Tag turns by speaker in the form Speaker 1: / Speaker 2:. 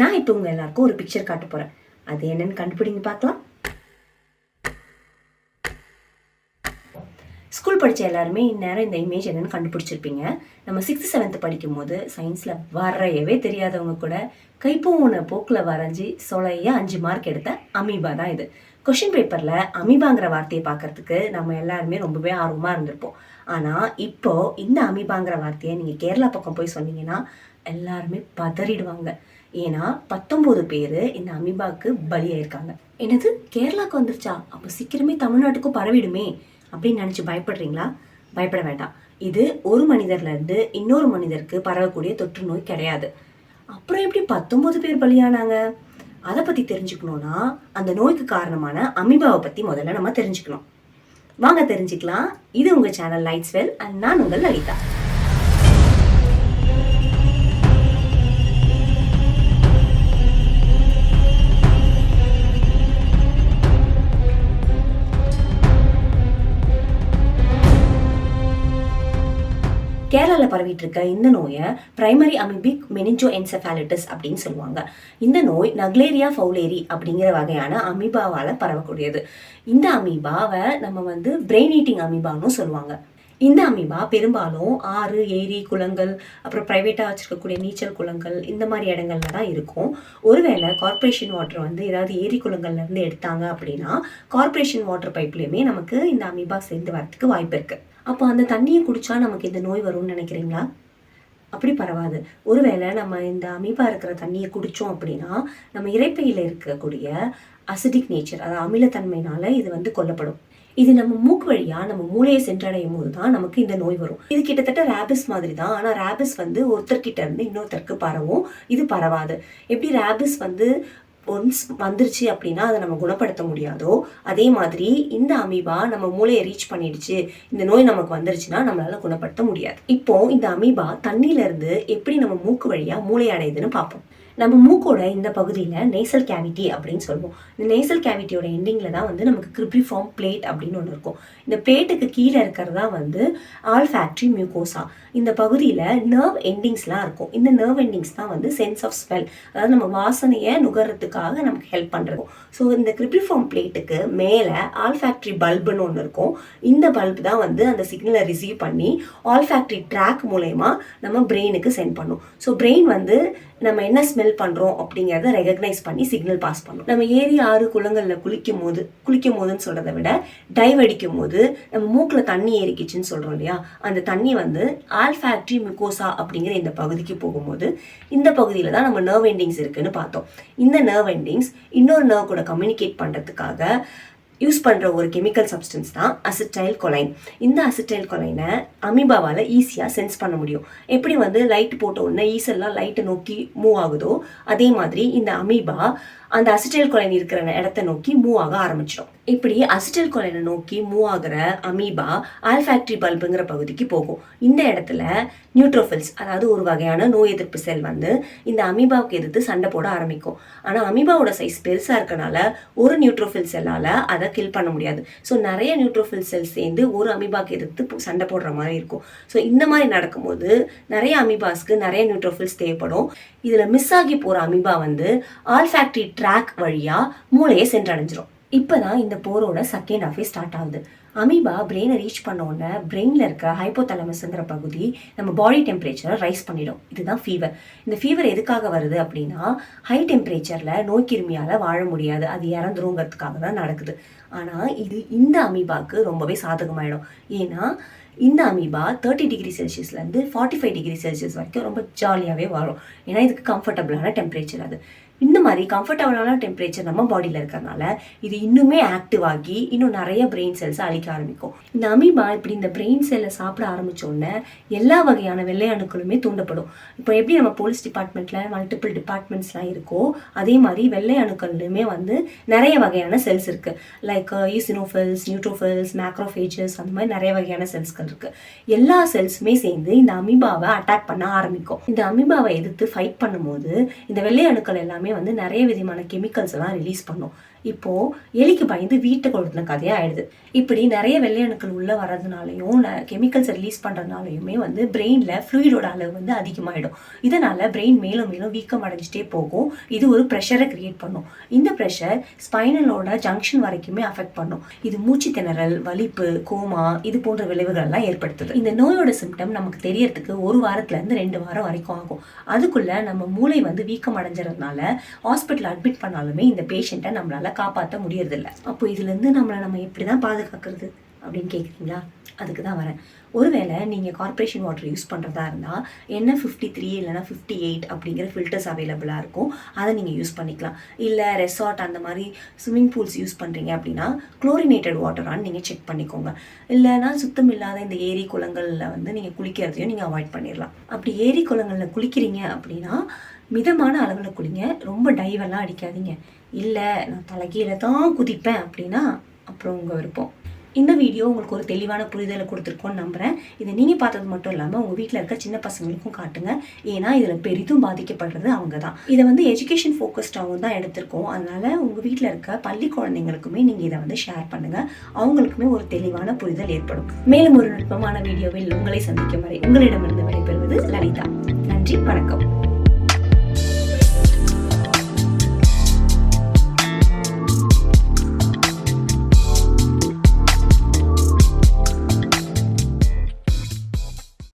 Speaker 1: நான் இப்போ உங்கள் எல்லாருக்கும் ஒரு பிக்சர் காட்ட போகிறேன் அது என்னன்னு கண்டுபிடிங்க பார்க்கலாம். ஸ்கூல் படித்த எல்லாருமே இந்நேரம் இந்த இமேஜ் என்னென்னு கண்டுபிடிச்சிருப்பீங்க. நம்ம சிக்ஸ்த் செவன்த் படிக்கும் போது சயின்ஸில் வரையவே தெரியாதவங்க கூட கைப்பூன போக்கில் வரைஞ்சி சொலையாக அஞ்சு மார்க் எடுத்த அமீபா தான் இது. கொஷின் பேப்பரில் அமீபாங்கிற வார்த்தையை பார்க்கறதுக்கு நம்ம எல்லாருமே ரொம்பவே ஆர்வமாக இருந்திருப்போம். ஆனால் இப்போ இந்த அமீபாங்கிற வார்த்தையை நீங்கள் கேரளா பக்கம் போய் சொன்னீங்கன்னா எல்லாருமே பதறிடுவாங்க. ஏன்னா பத்தொம்போது பேர் இந்த அமீபாவுக்கு பலியாயிருக்காங்க. என்னது? கேரளாவுக்கு வந்துருச்சா? அப்போ சீக்கிரமே தமிழ்நாட்டுக்கும் பரவிடுமே அப்படின்னு நினச்சி பயப்படுறீங்களா? பயப்பட வேண்டாம். இது ஒரு மனிதர்லேருந்து இன்னொரு மனிதருக்கு பரவக்கூடிய தொற்று நோய் கிடையாது. அப்புறம் எப்படி பத்தொம்போது பேர் பலியானாங்க? அதை பற்றி தெரிஞ்சுக்கணும்னா அந்த நோய்க்கு காரணமான அமீபாவை பற்றி முதல்ல நம்ம தெரிஞ்சுக்கணும். வாங்க தெரிஞ்சுக்கலாம். இது உங்கள் சேனல் லைட்ஸ் வெல் அண்ட் நான் உங்கள் லலிதா. கேரளாவில் பரவிட்டு இருக்க இந்த நோயை பிரைமரி அமிபிக் மெனிஞ்சோ என்செஃபாலிட்டிஸ் அப்படின்னு சொல்லுவாங்க. இந்த நோய் நக்லேரியா ஃபவுலேரி அப்படிங்கிற வகையான அமீபாவால் பரவக்கூடியது. இந்த அமீபாவை நம்ம வந்து பிரெயின் ஈட்டிங் அமீபான்னு சொல்லுவாங்க. இந்த அமீபா பெரும்பாலும் ஆறு ஏரி குளங்கள் அப்புறம் ப்ரைவேட்டாக வச்சுருக்கக்கூடிய நீச்சல் குளங்கள் இந்த மாதிரி இடங்கள்ல தான் இருக்கும். ஒருவேளை கார்ப்பரேஷன் வாட்டர் வந்து ஏதாவது ஏரி குளங்கள்லேருந்து எடுத்தாங்க அப்படின்னா கார்ப்பரேஷன் வாட்டர் பைப்லேயுமே நமக்கு இந்த அமீபா சேர்ந்து வரத்துக்கு வாய்ப்பு இருக்குது அப்போ அந்த தண்ணியை குடித்தா நமக்கு இந்த நோய் வரும்னு நினைக்கிறீங்களா? அப்படி பரவாது. ஒருவேளை நம்ம இந்த அமீபா இருக்கிற தண்ணியை குடித்தோம் அப்படின்னா நம்ம இறைப்பையில் இருக்கக்கூடிய அசிடிக் நேச்சர் அதாவது அமிலத்தன்மையினால இது வந்து கொல்லப்படும். இது நம்ம மூக்கு வழியா நம்ம மூளையை சென்றடையும் போது தான் நமக்கு இந்த நோய் வரும். இது கிட்டத்தட்ட ரேபிஸ் மாதிரி தான் ஆனால் ரேபிஸ் வந்து ஒருத்தர்கிட்ட இருந்து இன்னொருத்தருக்கு பரவும். இது பரவாது. எப்படி ரேபிஸ் வந்து ஒன்ஸ் வந்துருச்சு அப்படின்னா அதை நம்ம குணப்படுத்த முடியாதோ அதே மாதிரி இந்த அமீபா நம்ம மூளையை ரீச் பண்ணிடுச்சு இந்த நோய் நமக்கு வந்துருச்சுன்னா நம்மளால குணப்படுத்த முடியாது. இப்போ இந்த அமீபா தண்ணியில இருந்து எப்படி நம்ம மூக்கு வழியா மூளை அடையுதுன்னு பார்ப்போம். நம்ம மூக்கோட இந்த பகுதியில் நேசல் கேவிட்டி அப்படின்னு சொல்லுவோம். இந்த நேசல் கேவிட்டியோட எண்டிங்கில் தான் வந்து நமக்கு கிரிப்ரிஃபார்ம் பிளேட் அப்படின்னு ஒன்று இருக்கும். இந்த பிளேட்டுக்கு கீழே இருக்கிறதா வந்து ஆல் ஃபேக்ட்ரி மியூகோசா இந்த பகுதியில் நர்வ் எண்டிங்ஸ்லாம் இருக்கும். இந்த நர்வ் எண்டிங்ஸ் தான் வந்து சென்ஸ் ஆஃப் ஸ்மெல் அதாவது நம்ம வாசனையை நுகர்றதுக்காக நமக்கு ஹெல்ப் பண்ணுறோம் ஸோ இந்த கிரிப்ரிஃபார்ம் பிளேட்டுக்கு மேலே ஆல் ஃபேக்ட்ரி பல்புன்னு ஒன்று இருக்கும். இந்த பல்ப் தான் வந்து அந்த சிக்னலை ரிசீவ் பண்ணி ஆல் ஃபேக்ட்ரி ட்ராக் மூலயமா நம்ம பிரெயினுக்கு சென்ட் பண்ணும். ஸோ பிரெயின் வந்து நம்ம என்ன ஸ்மெல் பண்ணுறோம் அப்படிங்கிறத ரெகக்னைஸ் பண்ணி சிக்னல் பாஸ் பண்ணும். நம்ம ஏரி ஆறு குளங்களில் குளிக்கும் போது குளிக்கும் போதுன்னு சொல்கிறத விட டைவ் அடிக்கும் போது நம்ம மூக்கில் தண்ணி ஏறிக்கிச்சுன்னு சொல்கிறோம் இல்லையா? அந்த தண்ணி வந்து ஆல்ஃபேக்ட்ரி மிகோசா அப்படிங்கிற இந்த பகுதிக்கு போகும்போது இந்த பகுதியில் தான் நம்ம நர்வ் எண்டிங்ஸ் இருக்குன்னு பார்த்தோம். இந்த நர்வ் எண்டிங்ஸ் இன்னொரு நர்வ் கூட கம்யூனிகேட் பண்ணுறதுக்காக யூஸ் பண்ணுற ஒரு கெமிக்கல் சப்ஸ்டன்ஸ் தான் அசிட்டைல் கொலைன் இந்த அசிட்டைல் கொலைனை அமீபாவால் ஈஸியாக சென்ஸ் பண்ண முடியும். எப்படி வந்து லைட் போட்ட உடனே ஈசெல்லாம் லைட்டை நோக்கி மூவ் ஆகுதோ அதே மாதிரி இந்த அமீபா அந்த அசிட்டைல் கொலைன் இருக்கிற இடத்த நோக்கி மூவ் ஆக ஆரம்பிச்சிடும் இப்படி அசிட்டைல் கொலைனை நோக்கி மூவ் ஆகிற அமீபா ஆல்ஃபேக்ட்ரி பல்புங்கிற பகுதிக்கு போகும். இந்த இடத்துல நியூட்ரோஃபில்ஸ் அதாவது ஒரு வகையான நோய் எதிர்ப்பு செல் வந்து இந்த அமீபாவுக்கு எதிர்த்து சண்டை போட ஆரம்பிக்கும். ஆனால் அமீபாவோட சைஸ் பெருசாக இருக்கனால ஒரு நியூட்ரோஃபில் செல்லால் அதை கில் பண்ண முடியாது. ஸோ நிறைய நியூட்ரோஃபில் செல்ஸ் சேர்ந்து ஒரு அமீபாக்கு எதிர்த்து சண்டை போடுற மாதிரி இருக்கும். ஸோ இந்த மாதிரி நடக்கும்போது நிறைய அமீபாஸ்க்கு நிறைய நியூட்ரோஃபில்ஸ் தேவைப்படும். இதில் மிஸ் ஆகி போகிற அமீபா வந்து ஆல்ஃபேக்ட்ரி ட்ராக் வழியாக மூளையை சென்றடைஞ்சிரும். இப்போ தான் இந்த போரோட செகண்ட் ஹாஃபே ஸ்டார்ட் ஆகுது. அமீபா பிரெயினை ரீச் பண்ண உடனே பிரெயினில் இருக்க ஹைப்போதலமஸ்ங்கிற பகுதி நம்ம பாடி டெம்பரேச்சரை ரைஸ் பண்ணிடும். இதுதான் ஃபீவர் இந்த ஃபீவர் எதுக்காக வருது அப்படின்னா ஹை டெம்பரேச்சரில் நோய் கிருமியால் வாழ முடியாது. அது இறந்துருங்கிறதுக்காக தான் நடக்குது. ஆனால் இது இந்த அமீபாவுக்கு ரொம்பவே சாதகமாயிடும். ஏன்னா இந்த அமீபா தேர்ட்டி டிகிரி செல்சியஸ்லேருந்து ஃபார்ட்டி ஃபைவ் டிகிரி செல்சியஸ் வரைக்கும் ரொம்ப ஜாலியாகவே வரும் ஏன்னா இதுக்கு கம்ஃபர்டபுளான டெம்பரேச்சர் அது. இந்த மாதிரி கம்ஃபர்டபுளான டெம்பரேச்சர் நம்ம பாடியில் இருக்கிறதுனால இது இன்னுமே ஆக்டிவ் ஆகி இன்னும் நிறைய பிரெயின் செல்ஸை அழிக்க ஆரம்பிக்கும். இந்த அமீபா இப்படி இந்த பிரெயின் செல்லை சாப்பிட ஆரம்பிச்ச உடனே எல்லா வகையான வெள்ளை அணுக்களுமே தூண்டப்படும். இப்போ எப்படி நம்ம போலீஸ் டிபார்ட்மெண்ட்டில் மல்டிபிள் டிபார்ட்மெண்ட்ஸ்லாம் இருக்கோ அதே மாதிரி வெள்ளை அணுக்கள்லையுமே வந்து நிறைய வகையான செல்ஸ் இருக்குது லைக் ஈசினோஃபில்ஸ் நியூட்ரோஃபில்ஸ் மேக்ரோஃபேஜஸ் அந்த மாதிரி நிறைய வகையான செல்ஸ்கள் இருக்குது எல்லா செல்ஸுமே சேர்ந்து இந்த அமீபாவை அட்டாக் பண்ண ஆரம்பிக்கும். இந்த அமீபாவை எதிர்த்து ஃபைட் பண்ணும்போது இந்த வெள்ளை அணுக்கள் எல்லாமே வந்து நிறைய விதமான கெமிக்கல்ஸ் எல்லாம் ரிலீஸ் பண்ணும். இப்போ எலிக்கு பயந்து வீட்டை கொளுத்தின கதையா ஆயிடுது. இப்படி நிறைய வெள்ளை அணுக்கள் உள்ள வர்றதுனாலையும் கெமிக்கல்ஸ் ரிலீஸ் பண்றதுனாலயுமே வந்து பிரெயின்ல ஃப்ளூயிடோட அளவு வந்து அதிகமாயிடும். இதனால பிரெயின் மேலும் மேலும் வீக்கம் அடைஞ்சிட்டே போகும். இது ஒரு ப்ரெஷரை கிரியேட் பண்ணும். இந்த ப்ரெஷர் ஸ்பைனலோட ஜங்ஷன் வரைக்குமே அஃபெக்ட் பண்ணும். இது மூச்சு திணறல் வலிப்பு கோமா இது போன்ற விளைவுகள் எல்லாம் ஏற்படுத்துது. இந்த நோயோட சிம்டம் நமக்கு தெரியறதுக்கு ஒரு வாரத்துல இருந்து ரெண்டு வாரம் வரைக்கும் ஆகும். அதுக்குள்ள நம்ம மூளை வந்து வீக்கம் அடைஞ்சதுனால ஹாஸ்பிட்டல் அட்மிட் பண்ணாலுமே இந்த பேஷண்ட்டை நம்மளால காப்பாற்ற முடியறதில்ல. அப்போ இதுலேருந்து நம்மளை நம்ம எப்படி தான் பாதுகாக்கிறது அப்படின்னு கேட்குறீங்களா அதுக்கு தான் வரேன். ஒருவேளை நீங்கள் கார்ப்பரேஷன் வாட்டர் யூஸ் பண்ணுறதா இருந்தால் என்ன ஃபிஃப்டி த்ரீ இல்லைனா ஃபிஃப்டி எயிட் அப்படிங்கிற ஃபில்டர்ஸ் அவைலபிளாக இருக்கும் அதை நீங்கள் யூஸ் பண்ணிக்கலாம். இல்லை ரெசார்ட் அந்த மாதிரி ஸ்விம்மிங் பூல்ஸ் யூஸ் பண்ணுறீங்க அப்படின்னா குளோரினேட்டட் வாட்டரான்னு நீங்கள் செக் பண்ணிக்கோங்க. இல்லைனா சுத்தம் இல்லாத இந்த ஏரி குளங்களில் வந்து நீங்கள் குளிக்கிறதையும் நீங்கள் அவாய்ட் பண்ணிடலாம் அப்படி ஏரி குளங்களில் குளிக்கிறீங்க அப்படின்னா மிதமான அளவில் குளிங்க ரொம்ப டைவெல்லாம் அடிக்காதீங்க. இல்லை நான் தலைகீழ தான் குதிப்பேன் அப்படின்னா அப்புறம் உங்கள் விருப்பம். இந்த வீடியோ உங்களுக்கு ஒரு தெளிவான புரிதலை கொடுத்துருக்கோன்னு நம்புகிறேன் இதை நீங்கள் பார்த்தது மட்டும் இல்லாமல் உங்கள் வீட்டில் இருக்க சின்ன பசங்களுக்கும் காட்டுங்க. ஏன்னா இதில் பெரிதும் பாதிக்கப்படுறது அவங்க தான். இதை வந்து எஜுகேஷன் ஃபோக்கஸ்டாகவும் தான் எடுத்திருக்கோம். அதனால் உங்கள் வீட்டில் இருக்க பள்ளி குழந்தைங்களுக்குமே நீங்கள் இதை வந்து ஷேர் பண்ணுங்கள் அவங்களுக்குமே ஒரு தெளிவான புரிதல் ஏற்படும். மேலும் ஒரு நுட்பமான வீடியோவில் உங்களை சந்திக்கும் வரை உங்களிடமிருந்து விடைபெறுவது லலிதா. நன்றி வணக்கம்.